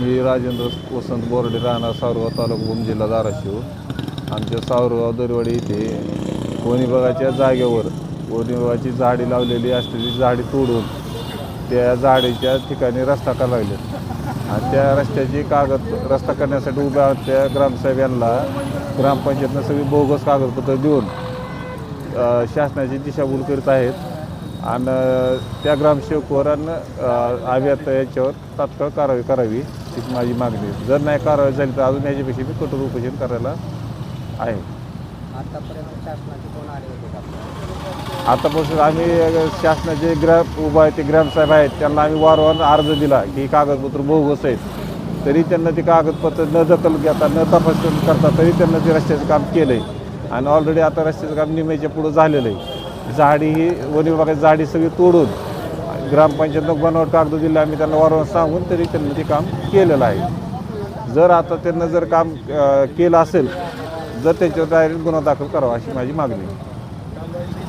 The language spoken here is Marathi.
मी राजेंद्र वसंत बोर्डे राहणार सावरगाव तालुका भूम जिल्हा धाराशिव. आमच्या सावरगाव दरवाडी इथे कोणीबागाच्या जागेवर कोणीबागाची झाडी लावलेली असलेली झाडी तोडून त्या झाडीच्या ठिकाणी रस्ता करायला लागले आणि त्या रस्त्याची कागद रस्ता करण्यासाठी उभ्या त्या ग्रामसाहेब यांना ग्रामपंचायतनं सगळी बोगस कागदपत्र देऊन शासनाची दिशाभूल करीत आहेत. आणि त्या ग्रामसेवकवर आणि अ, अभियंता याच्यावर तात्काळ कारवाई करावी ही माझी मागणी आहे. जर नाही कारवाई झाली तर अजून याच्यापेक्षा मी कठोर उपोषण करायला आहे. आतापर्यंत शासनाचे कोण आले होते का? आतापासून आम्ही शासनाचे ग्राम उभा आहे ते ग्रामसाहेब आहेत त्यांना आम्ही वारंवार अर्ज दिला. की ही कागदपत्र बोगस आहेत. तरी त्यांना ती कागदपत्र न दखल घेता न तपासणी करता तरी त्यांना ते रस्त्याचं काम केलं आहे आणि ऑलरेडी आता रस्त्याचं काम निमेच्या पुढं झालेलं आहे. झाडी ही वन विभागाची झाडी सगळी तोडून ग्रामपंचायतनं बनावट कागद दिले आम्ही त्यांना वारंवार सांगून तरी त्यांनी ते काम केलेलं आहे. जर आता त्यांना जर काम केलं असेल जर त्याच्यावर डायरेक्ट गुन्हा दाखल करावा अशी माझी मागणी आहे.